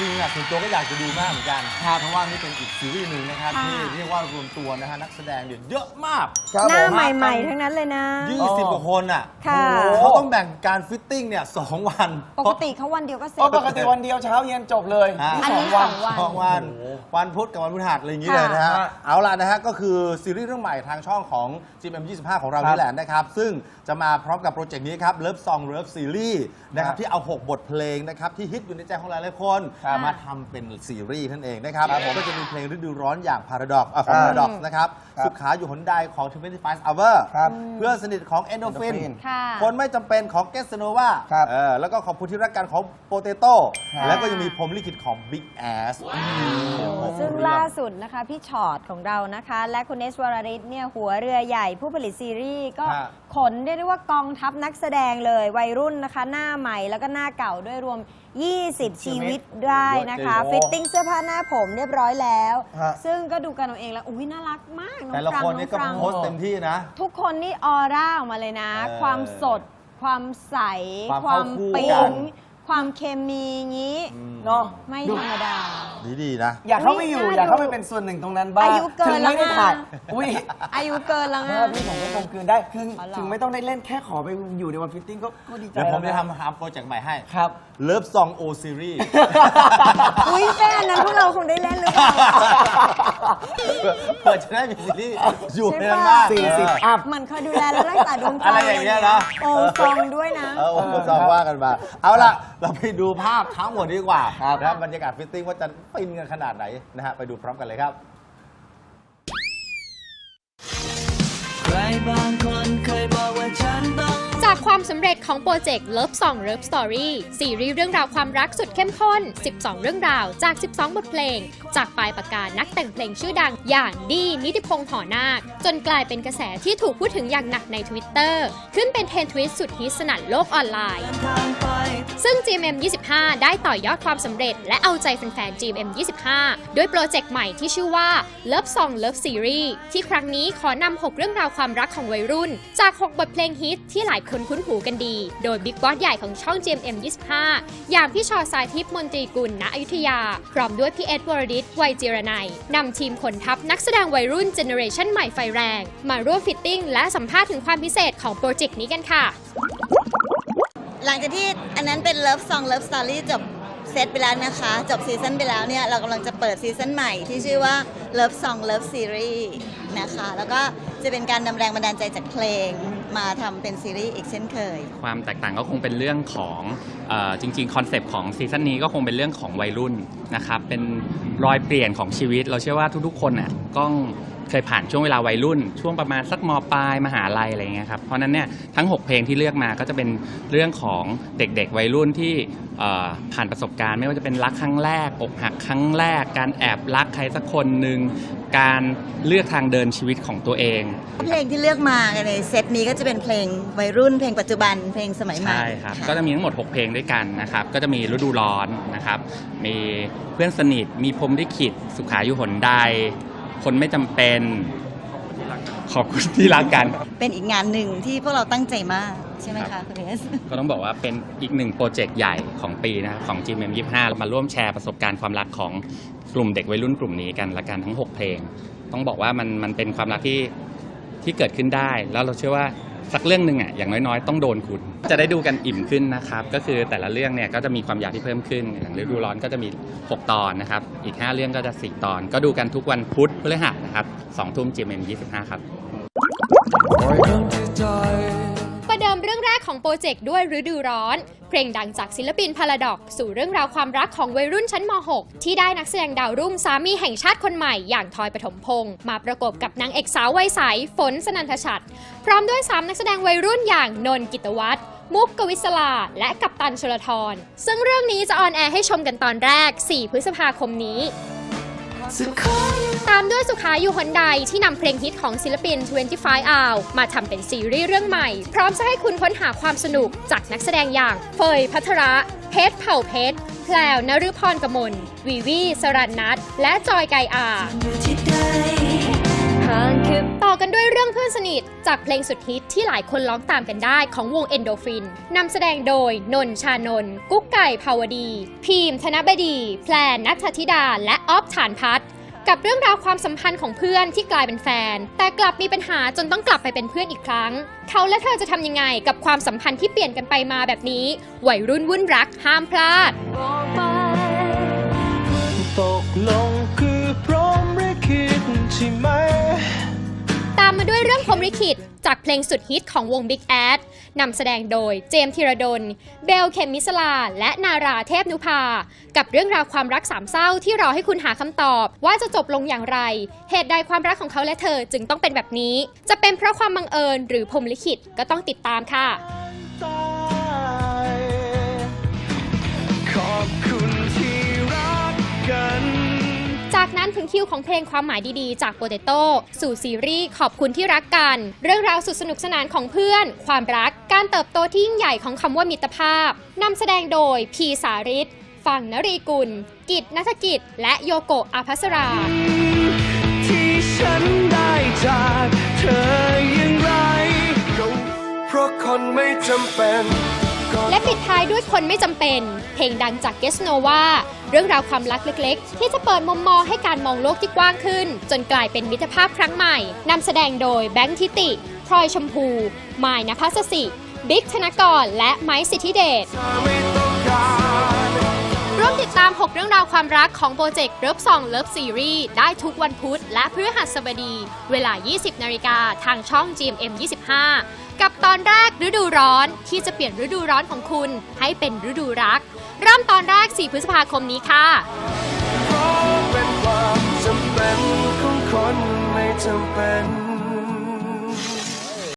จริงอะส่วนตัวก็อยากจะดูมากเหมือนกันครับเพราะว่านี่เป็นอีกซีรีส์หนึ่งนะครับค่ะ ที่เรียกว่ารวมตัวนะฮะนักแสดงเนี่ยเยอะมาก ครับหน้าผมใหม่ ๆ ทั้งนั้นเลยนะ 20กว่าคนอะค่ะ โอ้โหเขาต้อง แบ่งการฟิตติ้งเนี่ยสองวัน ปกติเขาวันเดียวก็เสร็โอ้จปกติวันเดียวเช้าเย็นจบเลยอะ อันนี้สองวัน สองวันสองวันวันพุธกับวันพฤหัสอะไรอย่างนี้เลยค่ะนะฮะฮะเอาล่ะนะฮะ ก็คือซีรีส์เรื่องใหม่ทางช่องของ GM25 ของเราครับนี่แหละนะครับ ซึ่งจะมาพร้อมกับโปรเจกต์นี้ครับ Love Song Love Series นะครับครับที่เอา 6 บทเพลงนะครับ ที่ฮิตอยู่ในใจของหลายๆคนครับมาทำเป็นซีรีส์นั่นเองนะครับ ครับผมก็จะมีเพลงฤดูร้อนอย่าง Paradox อะของอ่า Paradox นะครับ ครับสุขาอยู่หนใดของ 25 Hour ครับเพื่อนสนิทของ Endorphin Endorphin ค่ะ คนไม่จำเป็นของ g e s t n o v a ครับเออแล้วก็ขอบคุณที่รักกันของ Potato ครับแล้วก็ยังมีพรหมลิขิตของ Big Ass ซึ่งล่าสุดนะคะ พี่ชอตของเรานะคะ และคุณเนสวรริศเนี่ยหัวเรือใหญ่ผู้ผลิตซีรีส์ก็ฮะ ขนเรียกได้ว่ากองทัพนักแสดงเลย วัยรุ่นนะคะ หน้าใหม่แล้วก็หน้าเก่าด้วยรวม 20 ชีวิตได้นะคะเยอะจริงฟิตติ้งเสื้อผ้าหน้าผมเรียบร้อยแล้ว ฮะ ซึ่งก็ดูกันเอาเองแล้วอุ้ยน่ารักมากน้องแต่ละฟรังคนนี่ก็องฟรัง โพสต์เต็มที่นะ ทุกคนนี่ออร่าออกมาเลยนะ เออความสด ความใส ความเข้าคู่ปิ๊กันงความเคมีงี้เนาะ ไม่ธรรมดา ดีดีๆนะ อยากเข้าไปอยู่อุ๊ยอยากเข้าไปน่าดูเป็นส่วนหนึ่งตรงนั้นบ้างอายุเกินถึงไม่ได้แล้วนะ ถ่ายอุ้ยอายุเกินแล้วไงถ้าพี่ผมก็คงคืนได้คืออ๋อเหรอ ถึงไม่ต้องได้เล่นแค่ขอไปอยู่ในวันฟิตติ้งก็ก็ดีใจเดี๋ยวผมจะแล้วนทำทำโปรเจกต์ใหม่ให้ ครับ Love Song O Series อุ้ยแฟนนั้นพวกเราคงได้เล่นหรือเปล่า เพื่อจะได้มีซีรีส์อยู่ใช่ในปะนั้นมากสี่สิบเอออัพ เหมือนเคยดูแลและรักษาดวงใจอะไรอย่างเงี้ยนะ โอ้ซองด้วยนะ เออโอ้โหซองว่ากันมา เอาล่ะ เราไปดูภาพทั้งหมดดีกว่าครับนะบรรยากาศฟิตติ้งว่าจะฟินกันขนาดไหนนะฮะไปดูพร้อมกันเลยครับ ใครบางคนเคยบอกว่าฉันต้อง จากความสำเร็จของโปรเจกต์ Love Song Love Story ซีรีส์เรื่องราวความรักสุดเข้มข้น 12 เรื่องราวจาก 12 บทเพลง จากปลายปากกานักแต่งเพลงชื่อดังอย่างดี นิติพงษ์หอนาค จนกลายเป็นกระแสที่ถูกพูดถึงอย่างหนักใน Twitter ขึ้นเป็นเทรนด์ทวิตสุดฮิตสนั่นโลกออนไลน์ ซึ่ง GMM 25 ได้ต่อยอดความสำเร็จ และเอาใจแฟนๆ GMM 25 ด้วยโปรเจกต์ใหม่ที่ชื่อว่า Love Song Love Series ที่ครั้งนี้ขอนำ6เรื่องราวความรักของวัยรุ่น จาก 6 บทเพลงฮิตที่หลายคนคุ้นหูกันดี โดยบิ๊กบอสใหญ่ของช่อง GMM 25 อย่างพี่ชอสายทิพย์มนตรีกุลณอยุธยา พร้อมด้วยพี่เอ็ดวรดิตวัยจิรนัยนำทีมขนทัพนักแสดงวัยรุ่นเจเนอเรชันใหม่ไฟแรง มาร่วมฟิตติ้งและสัมภาษณ์ถึงความพิเศษของโปรเจกต์นี้กันค่ะ หลังจากที่อันนั้นเป็น Love Song Love Story จบเซตไปแล้วนะคะ จบซีซั่นไปแล้วเนี่ย เรากำลังจะเปิดซีซั่นใหม่ที่ชื่อว่า Love Song Love Series นะคะ แล้วก็จะเป็นการนำแรงบันดาลใจจากเพลง มาทำเป็นซีรีส์อีกเช่นเคย ความแตกต่างก็คงเป็นเรื่องของเออจริงๆคอนเซปต์ของซีซั่นนี้ก็คงเป็นเรื่องของวัยรุ่นนะครับเป็นรอยเปลี่ยนของชีวิต เราเชื่อว่าทุกๆคนน่ะก็ เคยผ่านช่วงเวลาวัยรุ่น ช่วงประมาณสักมปลายมหาลัยอะไรเงี้ยครับเพราะฉะนั้นเนี่ยทั้ง 6 เพลงที่เลือกมาก็จะเป็นเรื่องของเด็กๆวัยรุ่นที่เอ่อผ่านประสบการณ์ ไม่ว่าจะเป็นรักครั้งแรกอกหักครั้งแรก การแอบรักใครสักคนหนึ่งการเลือกทางเดินชีวิตของตัวเอง เพลงที่เลือกมาในเซตนี้ก็จะเป็นเพลงวัยรุ่น เพลงปัจจุบันเพลงสมัยใหม่ใช่ครับะก็จะมีทั้งหมด 6 เพลงด้วยกันนะครับก็จะมีฤดูร้อนนะครับมีเพื่อนสนิทมีพรหมลิขิตสุขาอยู่หนใด คนไม่จำเป็น ขอบคุณที่รักกัน เป็นอีกงานหนึ่งที่พวกเราตั้งใจมากใช่ไหมครัคะบคุณเอส ก็ต้องบอกว่าเป็นอีกหนึ่งโปรเจกต์ใหญ่ของปีนะครับของ GMM25 มาร่วมแชร์ประสบการณ์ความรักของกลุ่มเด็กวัยรุ่นกลุ่มนี้กันละกันทั้ง 6 เพลง ต้องบอกว่ามันมันเป็นความรักที่ที่เกิดขึ้นได้ แล้วเราเชื่อว่า สักเรื่องหนึ่งอะอย่างน้อยๆ ต้องโดนคุณ จะได้ดูกันอิ่มขึ้นนะครับ ก็คือแต่ละเรื่องเนี่ยก็จะมีความยาวที่เพิ่มขึ้น อย่างฤดูร้อนก็จะมี 6 ตอนนะครับ อีก 5 เรื่องก็จะ 4 ตอน ก็ดูกันทุกวันพุธพฤหัสนะครับสองทุ่มจีเอ็มยี่สิบห้าครับ เรื่องแรกของโปรเจกต์ด้วยฤดูร้อน เพลงดังจากศิลปินพาราดอกสู่เรื่องราวความรักของวัยรุ่นชั้นม .6 ที่ได้นักแสดงดาวรุ่งสามีแห่งชาติคนใหม่อย่างทอยปฐมพงศ์มาประกบกับนางเอกสาววัยใสฝนสนันทชัด พร้อมด้วย 3 นักแสดงวัยรุ่นอย่างนนกิตวัฒน์มุกกวิศลา และกัปตันชลทร ซึ่งเรื่องนี้จะออนแอร์ให้ชมกันตอนแรก 4 พฤษภาคมนี้ ตามด้วยสุขาอยู่หนใดที่นำเพลงฮิตของศิลปิน 25 Hour มาทำเป็นซีรีส์เรื่องใหม่ พร้อมจะให้คุณค้นหาความสนุกจากนักแสดงอย่าง เฟยพัทระเพชรเผ่าเพชรแพลวนฤพรกมลวีวีสรันนัทและจอยไกอา อยู่ที่ใดห่างคือต่อกันด้วยเรื่องเพื่อนสนิท จากเพลงสุดฮิตที่หลายคนร้องตามกันได้ของวง Endorphin นำแสดงโดย นน์ชานน กุ๊กไก่ภาวดี พีม ธนบดี แพลนนัทธิดา และออฟฐานพัฒน์กับเรื่องราวความสัมพันธ์ของเพื่อนที่กลายเป็นแฟน แต่กลับมีปัญหาจนต้องกลับไปเป็นเพื่อนอีกครั้ง เขาและเธอจะทำยังไงกับความสัมพันธ์ที่เปลี่ยนกันไปมาแบบนี้วัยรุ่นวุ่นรักห้ามพลาด ด้วยเรื่องพรมลิขิตจากเพลงสุดฮิตของวง Big Ad นำแสดงโดยเจมส์ธีรดล เบลเคมมิสลา และนาราเทพนุภา กับเรื่องราวความรักสามเศร้าที่รอให้คุณหาคำตอบ ว่าจะจบลงอย่างไร เหตุใดความรักของเขาและเธอจึงต้องเป็นแบบนี้ จะเป็นเพราะความบังเอิญหรือพรมลิขิตก็ต้องติดตามค่ะ ขอบคุณที่รักกัน นั้นถึงคิวของเพลงความหมายดีๆ จากโปเตโต้สู่ซีรีส์ขอบคุณที่รักกัน เรื่องราวสุดสนุกสนานของเพื่อน ความรัก การเติบโตที่ยิ่งใหญ่ของคำว่ามิตรภาพนำแสดงโดยพีสาริตฝั่งนรีกุล กิจนัฐกิจ และโยโกะอาภัสรา ที่ฉันได้จากเธออย่างไร เพราะคนไม่จำเป็น และปิดท้ายด้วยคนไม่จำเป็น เพลงดังจากเกสโนวาเรื่องราวความรักเล็กๆ ที่จะเปิดมุมมองให้การมองโลกที่กว้างขึ้น จนกลายเป็นมิตรภาพครั้งใหม่นำแสดงโดยแบงค์ทิติ พลอยชมพู มายนภัสสิ บิ๊กธนกร และไม้สิทธิเดช เรื่องราวความรักของโปรเจกต์เลิฟซองเลิฟซีรีส์ได้ทุกวันพุธและพฤหัสบดี เวลา 20 นาฬิกาทางช่อง GMM 25 กับตอนแรกฤดูร้อนที่จะเปลี่ยนฤดูร้อนของคุณให้เป็นฤดูรัก เริ่มตอนแรก 4 พฤษภาคมนี้ค่ะเพราะเป็นความจำเป็นของคนไม่จำเป็น